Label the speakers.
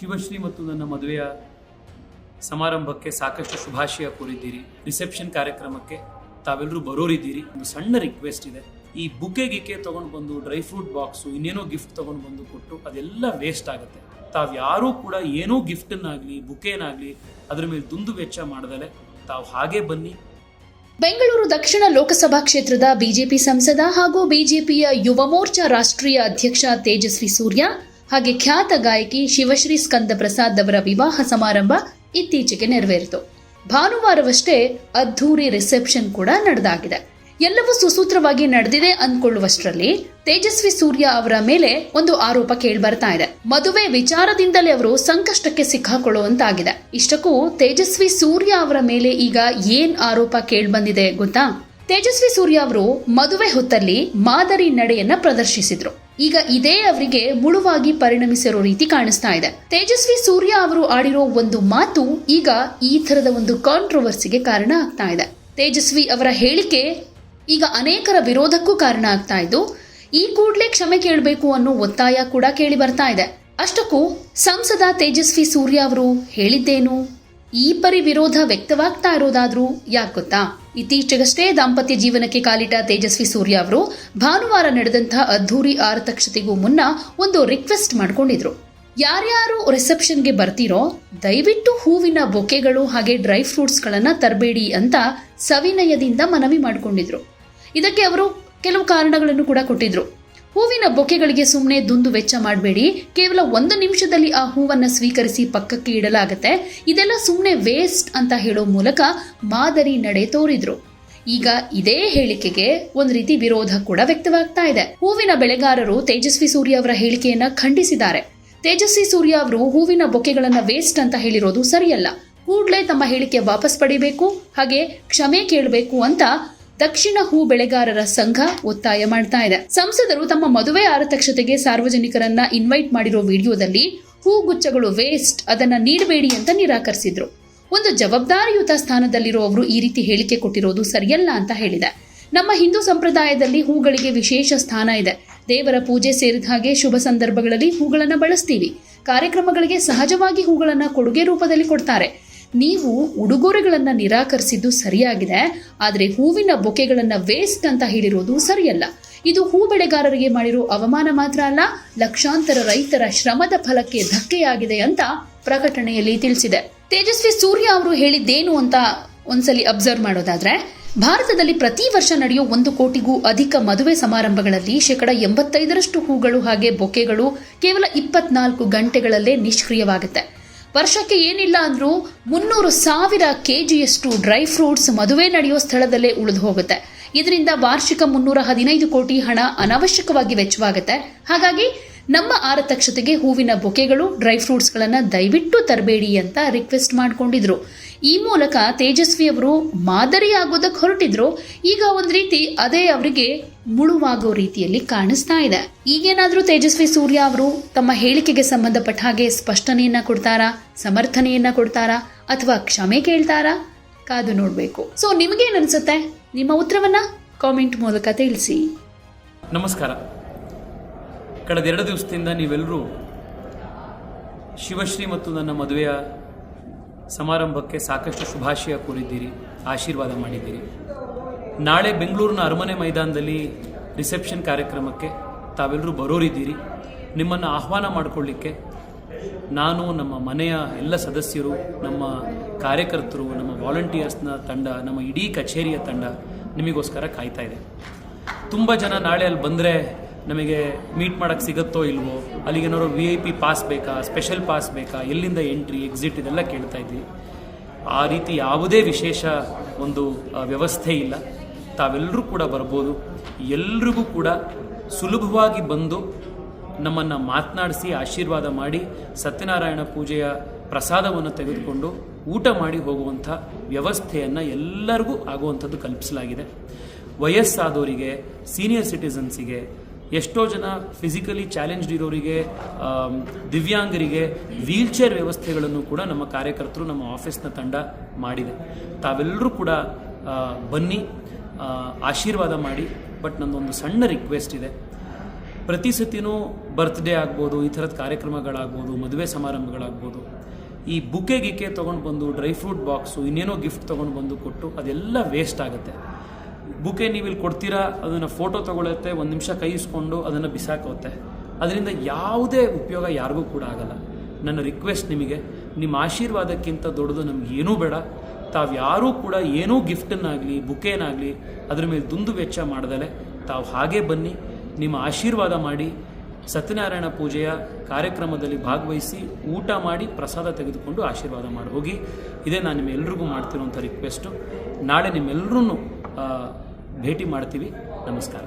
Speaker 1: ಶಿವಶ್ರೀ ಮತ್ತು ನನ್ನ ಮದುವೆಯ ಸಮಾರಂಭಕ್ಕೆ ಸಾಕಷ್ಟು ಶುಭಾಶಯ ಕೋರಿದ್ದೀರಿ. ರಿಸೆಪ್ಷನ್ ಕಾರ್ಯಕ್ರಮಕ್ಕೆ ತಾವೆಲ್ಲರೂ ಬರೋರಿದ್ದೀರಿ. ಒಂದು ಸಣ್ಣ ರಿಕ್ವೆಸ್ಟ್ ಇದೆ. ಈ ಬುಕೆ ಗಿಕೆ ತಗೊಂಡು ಬಂದು, ಡ್ರೈ ಫ್ರೂಟ್ ಬಾಕ್ಸು, ಇನ್ನೇನೋ ಗಿಫ್ಟ್ ತಗೊಂಡು ಬಂದು ಕೊಟ್ಟು ಅದೆಲ್ಲ ವೇಸ್ಟ್ ಆಗುತ್ತೆ. ತಾವು ಯಾರೂ ಕೂಡ ಏನೋ ಗಿಫ್ಟನ್ನಾಗಲಿ ಬುಕೇನಾಗಲಿ ಅದ್ರ ಮೇಲೆ ದುಂದು ವೆಚ್ಚ ಮಾಡದಲೆ ತಾವು ಹಾಗೆ ಬನ್ನಿ.
Speaker 2: ಬೆಂಗಳೂರು ದಕ್ಷಿಣ ಲೋಕಸಭಾ ಕ್ಷೇತ್ರದ ಬಿಜೆಪಿ ಸಂಸದ ಹಾಗೂ ಬಿಜೆಪಿಯ ಯುವ ಮೋರ್ಚಾ ರಾಷ್ಟ್ರೀಯ ಅಧ್ಯಕ್ಷ ತೇಜಸ್ವಿ ಸೂರ್ಯ ಹಾಗೆ ಖ್ಯಾತ ಗಾಯಕಿ ಶಿವಶ್ರೀ ಸ್ಕಂದ ಪ್ರಸಾದ್ ಅವರ ವಿವಾಹ ಸಮಾರಂಭ ಇತ್ತೀಚೆಗೆ ನೆರವೇರಿತು. ಭಾನುವಾರವಷ್ಟೇ ಅದ್ಧೂರಿ ರಿಸೆಪ್ಷನ್ ಕೂಡ ನಡೆದಾಗಿದೆ. ಎಲ್ಲವೂ ಸುಸೂತ್ರವಾಗಿ ನಡೆದಿದೆ ಅಂದ್ಕೊಳ್ಳುವಷ್ಟರಲ್ಲಿ ತೇಜಸ್ವಿ ಸೂರ್ಯ ಅವರ ಮೇಲೆ ಒಂದು ಆರೋಪ ಕೇಳ್ಬರ್ತಾ ಇದೆ. ಮದುವೆ ವಿಚಾರದಿಂದಲೇ ಅವರು ಸಂಕಷ್ಟಕ್ಕೆ ಸಿಕ್ಕಾಕೊಳ್ಳುವಂತಾಗಿದೆ. ಇಷ್ಟಕ್ಕೂ ತೇಜಸ್ವಿ ಸೂರ್ಯ ಅವರ ಮೇಲೆ ಈಗ ಏನ್ ಆರೋಪ ಕೇಳ್ಬಂದಿದೆ ಗೊತ್ತಾ? ತೇಜಸ್ವಿ ಸೂರ್ಯ ಅವರು ಮದುವೆ ಹೊತ್ತಲ್ಲಿ ಮಾದರಿ ನಡೆಯನ್ನ ಪ್ರದರ್ಶಿಸಿದ್ರು. ಈಗ ಇದೇ ಅವರಿಗೆ ಮುಳುವಾಗಿ ಪರಿಣಮಿಸಿರೋ ರೀತಿ ಕಾಣಿಸ್ತಾ ಇದೆ. ತೇಜಸ್ವಿ ಸೂರ್ಯ ಅವರು ಆಡಿರೋ ಒಂದು ಮಾತು ಈಗ ಈ ತರದ ಒಂದು ಕಾಂಟ್ರವರ್ಸಿಗೆ ಕಾರಣ ಆಗ್ತಾ ಇದೆ. ತೇಜಸ್ವಿ ಅವರ ಹೇಳಿಕೆ ಈಗ ಅನೇಕರ ವಿರೋಧಕ್ಕೂ ಕಾರಣ ಆಗ್ತಾ ಇದ್ದು, ಈ ಕೂಡಲೇ ಕ್ಷಮೆ ಕೇಳಬೇಕು ಅನ್ನೋ ಒತ್ತಾಯ ಕೂಡ ಕೇಳಿ ಬರ್ತಾ ಇದೆ. ಅಷ್ಟಕ್ಕೂ ಸಂಸದ ತೇಜಸ್ವಿ ಸೂರ್ಯ ಅವರು ಹೇಳಿದ್ದೇನು? ಈ ಪರಿ ವಿರೋಧ ವ್ಯಕ್ತವಾಗ್ತಾ ಇರೋದಾದ್ರೂ ಯಾಕೆ ಗೊತ್ತಾ? ಇತ್ತೀಚೆಗಷ್ಟೇ ದಾಂಪತ್ಯ ಜೀವನಕ್ಕೆ ಕಾಲಿಟ್ಟ ತೇಜಸ್ವಿ ಸೂರ್ಯ ಅವರು ಭಾನುವಾರ ನಡೆದಂತಹ ಅದ್ಧೂರಿ ಆರತಕ್ಷತೆಗೂ ಮುನ್ನ ಒಂದು ರಿಕ್ವೆಸ್ಟ್ ಮಾಡಿಕೊಂಡಿದ್ರು. ಯಾರ್ಯಾರು ರಿಸೆಪ್ಷನ್ಗೆ ಬರ್ತೀರೋ ದಯವಿಟ್ಟು ಹೂವಿನ ಬೊಕೆಗಳು ಹಾಗೆ ಡ್ರೈ ಫ್ರೂಟ್ಸ್ಗಳನ್ನ ತರಬೇಡಿ ಅಂತ ಸವಿನಯದಿಂದ ಮನವಿ ಮಾಡಿಕೊಂಡಿದ್ರು. ಇದಕ್ಕೆ ಅವರು ಕೆಲವು ಕಾರಣಗಳನ್ನು ಕೂಡ ಕೊಟ್ಟಿದ್ರು. ಹೂವಿನ ಬೊಕೆಗಳಿಗೆ ಸುಮ್ಮನೆ ದುಂದು ವೆಚ್ಚ ಮಾಡಬೇಡಿ. ಕೇವಲ ಒಂದು ನಿಮಿಷದಲ್ಲಿ ಆ ಹೂವನ್ನು ಸ್ವೀಕರಿಸಿ ಪಕ್ಕಕ್ಕೆ ಇಡಲಾಗತ್ತೆ. ಇದೆಲ್ಲ ಸುಮ್ಮನೆ ವೇಸ್ಟ್ ಅಂತ ಹೇಳೋ ಮೂಲಕ ಮಾದರಿ ನಡೆ ತೋರಿದ್ರು. ಈಗ ಇದೇ ಹೇಳಿಕೆಗೆ ಒಂದು ರೀತಿ ವಿರೋಧ ಕೂಡ ವ್ಯಕ್ತವಾಗ್ತಾ ಇದೆ. ಹೂವಿನ ಬೆಳೆಗಾರರು ತೇಜಸ್ವಿ ಸೂರ್ಯ ಅವರ ಹೇಳಿಕೆಯನ್ನ ಖಂಡಿಸಿದ್ದಾರೆ. ತೇಜಸ್ವಿ ಸೂರ್ಯ ಅವರು ಹೂವಿನ ಬೊಕೆಗಳನ್ನ ವೇಸ್ಟ್ ಅಂತ ಹೇಳಿರೋದು ಸರಿಯಲ್ಲ. ಕೂಡಲೇ ತಮ್ಮ ಹೇಳಿಕೆ ವಾಪಸ್ ಪಡಿಬೇಕು, ಹಾಗೆ ಕ್ಷಮೆ ಕೇಳಬೇಕು ಅಂತ ದಕ್ಷಿಣ ಹೂ ಬೆಳೆಗಾರರ ಸಂಘ ಒತ್ತಾಯ ಮಾಡ್ತಾ ಇದೆ. ಸಂಸದರು ತಮ್ಮ ಮದುವೆ ಆರತಕ್ಷತೆಗೆ ಸಾರ್ವಜನಿಕರನ್ನ ಇನ್ವೈಟ್ ಮಾಡಿರೋ ವಿಡಿಯೋದಲ್ಲಿ ಹೂಗುಚ್ಛಗಳು ವೇಸ್ಟ್ ಅದನ್ನ ನೀಡಬೇಡಿ ಅಂತ ನಿರಾಕರಿಸಿದ್ರು. ಒಂದು ಜವಾಬ್ದಾರಿಯುತ ಸ್ಥಾನದಲ್ಲಿರುವವರು ಈ ರೀತಿ ಹೇಳಿಕೆ ಕೊಟ್ಟಿರೋದು ಸರಿಯಲ್ಲ ಅಂತ ಹೇಳಿದೆ. ನಮ್ಮ ಹಿಂದೂ ಸಂಪ್ರದಾಯದಲ್ಲಿ ಹೂಗಳಿಗೆ ವಿಶೇಷ ಸ್ಥಾನ ಇದೆ. ದೇವರ ಪೂಜೆ ಸೇರಿದ ಹಾಗೆ ಶುಭ ಸಂದರ್ಭಗಳಲ್ಲಿ ಹೂಗಳನ್ನು ಬಳಸ್ತೀವಿ. ಕಾರ್ಯಕ್ರಮಗಳಿಗೆ ಸಹಜವಾಗಿ ಹೂಗಳನ್ನು ಕೊಡುಗೆ ರೂಪದಲ್ಲಿ ಕೊಡ್ತಾರೆ. ನೀವು ಉಡುಗೊರೆಗಳನ್ನು ನಿರಾಕರಿಸಿದ್ದು ಸರಿಯಾಗಿದೆ, ಆದರೆ ಹೂವಿನ ಬೊಕೆಗಳನ್ನು ವೇಸ್ಟ್ ಅಂತ ಹೇಳಿರೋದು ಸರಿಯಲ್ಲ. ಇದು ಹೂ ಬೆಳೆಗಾರರಿಗೆ ಮಾಡಿರೋ ಅವಮಾನ ಮಾತ್ರ ಅಲ್ಲ, ಲಕ್ಷಾಂತರ ರೈತರ ಶ್ರಮದ ಫಲಕ್ಕೆ ಧಕ್ಕೆಯಾಗಿದೆ ಅಂತ ಪ್ರಕಟಣೆಯಲ್ಲಿ ತಿಳಿಸಿದೆ. ತೇಜಸ್ವಿ ಸೂರ್ಯ ಅವರು ಹೇಳಿದ್ದೇನು ಅಂತ ಒಂದ್ಸಲಿ ಅಬ್ಸರ್ವ್ ಮಾಡೋದಾದ್ರೆ, ಭಾರತದಲ್ಲಿ ಪ್ರತಿ ವರ್ಷ ನಡೆಯೋ ಒಂದು ಕೋಟಿಗೂ ಅಧಿಕ ಮದುವೆ ಸಮಾರಂಭಗಳಲ್ಲಿ ಶೇಕಡ ಎಂಬತ್ತೈದರಷ್ಟು ಹೂಗಳು ಹಾಗೆ ಬೊಕೆಗಳು ಕೇವಲ ಇಪ್ಪತ್ನಾಲ್ಕು ಗಂಟೆಗಳಲ್ಲೇ ನಿಷ್ಕ್ರಿಯವಾಗುತ್ತೆ. ವರ್ಷಕ್ಕೆ ಏನಿಲ್ಲ ಅಂದರೂ ಮುನ್ನೂರು ಸಾವಿರ ಕೆಜಿಯಷ್ಟು ಡ್ರೈ ಫ್ರೂಟ್ಸ್ ಮದುವೆ ನಡೆಯೋ ಸ್ಥಳದಲ್ಲೇ ಉಳಿದು ಹೋಗುತ್ತೆ. ಇದರಿಂದ ವಾರ್ಷಿಕ ಮುನ್ನೂರ ಹದಿನೈದು ಕೋಟಿ ಹಣ ಅನಾವಶ್ಯಕವಾಗಿ ವೆಚ್ಚವಾಗುತ್ತೆ. ಹಾಗಾಗಿ ನಮ್ಮ ಆರತಕ್ಷತೆಗೆ ಹೂವಿನ ಬೊಕೆಗಳು, ಡ್ರೈ ಫ್ರೂಟ್ಸ್ಗಳನ್ನು ದಯವಿಟ್ಟು ತರಬೇಡಿ ಅಂತ ರಿಕ್ವೆಸ್ಟ್ ಮಾಡ್ಕೊಂಡಿದ್ರು. ಈ ಮೂಲಕ ತೇಜಸ್ವಿ ಅವರು ಮಾದರಿ ಆಗೋದಕ್ಕೆ ಹೊರಟಿದ್ರು. ಈಗ ಒಂದು ರೀತಿ ಅದೇ ಅವರಿಗೆ ಮುಳುವಾಗೋ ರೀತಿಯಲ್ಲಿ ಕಾಣಿಸ್ತಾ ಇದೆ. ಈಗೇನಾದರೂ ತೇಜಸ್ವಿ ಸೂರ್ಯ ಅವರು ತಮ್ಮ ಹೇಳಿಕೆಗೆ ಸಂಬಂಧಪಟ್ಟ ಹಾಗೆ ಸ್ಪಷ್ಟನೆಯನ್ನ ಕೊಡ್ತಾರಾ? ಸಮರ್ಥನೆಯನ್ನ ಕೊಡ್ತಾರಾ? ಅಥವಾ ಕ್ಷಮೆ ಕೇಳ್ತಾರಾ? ಕಾದು ನೋಡಬೇಕು. ಸೊ ನಿಮಗೇನು ಅನ್ಸುತ್ತೆ? ನಿಮ್ಮ ಉತ್ತರವನ್ನ ಕಾಮೆಂಟ್ ಮೂಲಕ ತಿಳಿಸಿ.
Speaker 1: ನಮಸ್ಕಾರ. ಕಳೆದ ಎರಡು ದಿವಸದಿಂದ ನೀವೆಲ್ಲರೂ ಶಿವಶ್ರೀ ಮತ್ತು ನನ್ನ ಮದುವೆಯ ಸಮಾರಂಭಕ್ಕೆ ಸಾಕಷ್ಟು ಶುಭಾಶಯ ಕೋರಿದ್ದೀರಿ, ಆಶೀರ್ವಾದ ಮಾಡಿದ್ದೀರಿ. ನಾಳೆ ಬೆಂಗಳೂರಿನ ಅರಮನೆ ಮೈದಾನದಲ್ಲಿ ರಿಸೆಪ್ಷನ್ ಕಾರ್ಯಕ್ರಮಕ್ಕೆ ತಾವೆಲ್ಲರೂ ಬರೋರಿದ್ದೀರಿ. ನಿಮ್ಮನ್ನು ಆಹ್ವಾನ ಮಾಡಿಕೊಳ್ಳಿಕ್ಕೆ ನಾನು, ನಮ್ಮ ಮನೆಯ ಎಲ್ಲ ಸದಸ್ಯರು, ನಮ್ಮ ಕಾರ್ಯಕರ್ತರು, ನಮ್ಮ ವಾಲಂಟಿಯರ್ಸ್ನ ತಂಡ, ನಮ್ಮ ಇಡೀ ಕಚೇರಿಯ ತಂಡ ನಿಮಗೋಸ್ಕರ ಕಾಯ್ತಾ ಇದೆ. ತುಂಬ ಜನ ನಾಳೆ ಅಲ್ಲಿ ಬಂದರೆ ನಮಗೆ ಮೀಟ್ ಮಾಡೋಕ್ಕೆ ಸಿಗುತ್ತೋ ಇಲ್ವೋ ಅಲ್ಲಿಗೇನಾದ್ರು ವಿ ಐ ಪಿ ಪಾಸ್ ಬೇಕಾ ಸ್ಪೆಷಲ್ ಪಾಸ್ ಬೇಕಾ, ಎಲ್ಲಿಂದ ಎಂಟ್ರಿ ಎಕ್ಸಿಟ್ ಇದೆಲ್ಲ ಕೇಳ್ತಾ ಇದ್ವಿ ಆ ರೀತಿ ಯಾವುದೇ ವಿಶೇಷ ಒಂದು ವ್ಯವಸ್ಥೆ ಇಲ್ಲ. ತಾವೆಲ್ಲರೂ ಕೂಡ ಬರ್ಬೋದು. ಎಲ್ರಿಗೂ ಕೂಡ ಸುಲಭವಾಗಿ ಬಂದು ನಮ್ಮನ್ನು ಮಾತನಾಡಿಸಿ, ಆಶೀರ್ವಾದ ಮಾಡಿ, ಸತ್ಯನಾರಾಯಣ ಪೂಜೆಯ ಪ್ರಸಾದವನ್ನು ತೆಗೆದುಕೊಂಡು ಊಟ ಮಾಡಿ ಹೋಗುವಂಥ ವ್ಯವಸ್ಥೆಯನ್ನು ಎಲ್ಲರಿಗೂ ಆಗುವಂಥದ್ದು ಕಲ್ಪಿಸಲಾಗಿದೆ. ವಯಸ್ಸಾದವರಿಗೆ ಸೀನಿಯರ್ ಸಿಟಿಸನ್ಸಿಗೆ ಎಷ್ಟೋ ಜನ ಫಿಸಿಕಲಿ ಚಾಲೆಂಜ್ಡ್ ಇರೋರಿಗೆ ದಿವ್ಯಾಂಗರಿಗೆ ವೀಲ್ ಚೇರ್ ವ್ಯವಸ್ಥೆಗಳನ್ನು ಕೂಡ ನಮ್ಮ ಕಾರ್ಯಕರ್ತರು ನಮ್ಮ ಆಫೀಸ್ನ ತಂಡ ಮಾಡಿದೆ. ತಾವೆಲ್ಲರೂ ಕೂಡ ಬನ್ನಿ ಆಶೀರ್ವಾದ ಮಾಡಿ, ಬಟ್ ನನ್ನೊಂದು ಸಣ್ಣ ರಿಕ್ವೆಸ್ಟ್ ಇದೆ. ಪ್ರತಿ ಸತಿನೂ ಬರ್ತ್ಡೇ ಆಗ್ಬೋದು, ಈ ಥರದ ಕಾರ್ಯಕ್ರಮಗಳಾಗ್ಬೋದು, ಮದುವೆ ಸಮಾರಂಭಗಳಾಗ್ಬೋದು, ಈ ಬುಕ್ಕೆ ಗಿಕ್ಕೆ ತೊಗೊಂಡು ಬಂದು ಡ್ರೈ ಫ್ರೂಟ್ ಬಾಕ್ಸು ಇನ್ನೇನೋ ಗಿಫ್ಟ್ ತೊಗೊಂಡು ಬಂದು ಕೊಟ್ಟು ಅದೆಲ್ಲ ವೇಸ್ಟ್ ಆಗುತ್ತೆ. ಬುಕೆ ನೀವು ಕೊಡ್ತೀರಾ, ಅದನ್ನು ಫೋಟೋ ತಗೊಳುತ್ತೆ, ಒಂದು ನಿಮಿಷ ಕೈ ಇಸ್ಕೊಂಡು ಅದನ್ನು ಬಿಸಾಕೋತ್ತೆ. ಅದರಿಂದ ಯಾವುದೇ ಉಪಯೋಗ ಯಾರಿಗೂ ಕೂಡ ಆಗಲ್ಲ. ನನ್ನ ರಿಕ್ವೆಸ್ಟ್ ನಿಮಗೆ, ನಿಮ್ಮ ಆಶೀರ್ವಾದಕ್ಕಿಂತ ದೊಡ್ಡದು ನಮ್ಗೆ ಏನೂ ಬೇಡ. ತಾವು ಯಾರೂ ಕೂಡ ಏನೂ ಗಿಫ್ಟನ್ನಾಗಲಿ ಬುಕೇನಾಗಲಿ ಅದ್ರ ಮೇಲೆ ದುಂದು ವೆಚ್ಚ ಮಾಡ್ದಲೆ, ತಾವು ಹಾಗೇ ಬನ್ನಿ, ನಿಮ್ಮ ಆಶೀರ್ವಾದ ಮಾಡಿ, ಸತ್ಯನಾರಾಯಣ ಪೂಜೆಯ ಕಾರ್ಯಕ್ರಮದಲ್ಲಿ ಭಾಗವಹಿಸಿ, ಊಟ ಮಾಡಿ, ಪ್ರಸಾದ ತೆಗೆದುಕೊಂಡು ಆಶೀರ್ವಾದ ಮಾಡಿ ಹೋಗಿ. ಇದೇ ನಾನು ನಿಮ್ಮೆಲ್ರಿಗೂ ಮಾಡ್ತಿರುವಂಥ ರಿಕ್ವೆಸ್ಟು ನಾಳೆ ನಿಮ್ಮೆಲ್ಲರೂ ಭೇಟಿ ಮಾಡ್ತೀವಿ. ನಮಸ್ಕಾರ.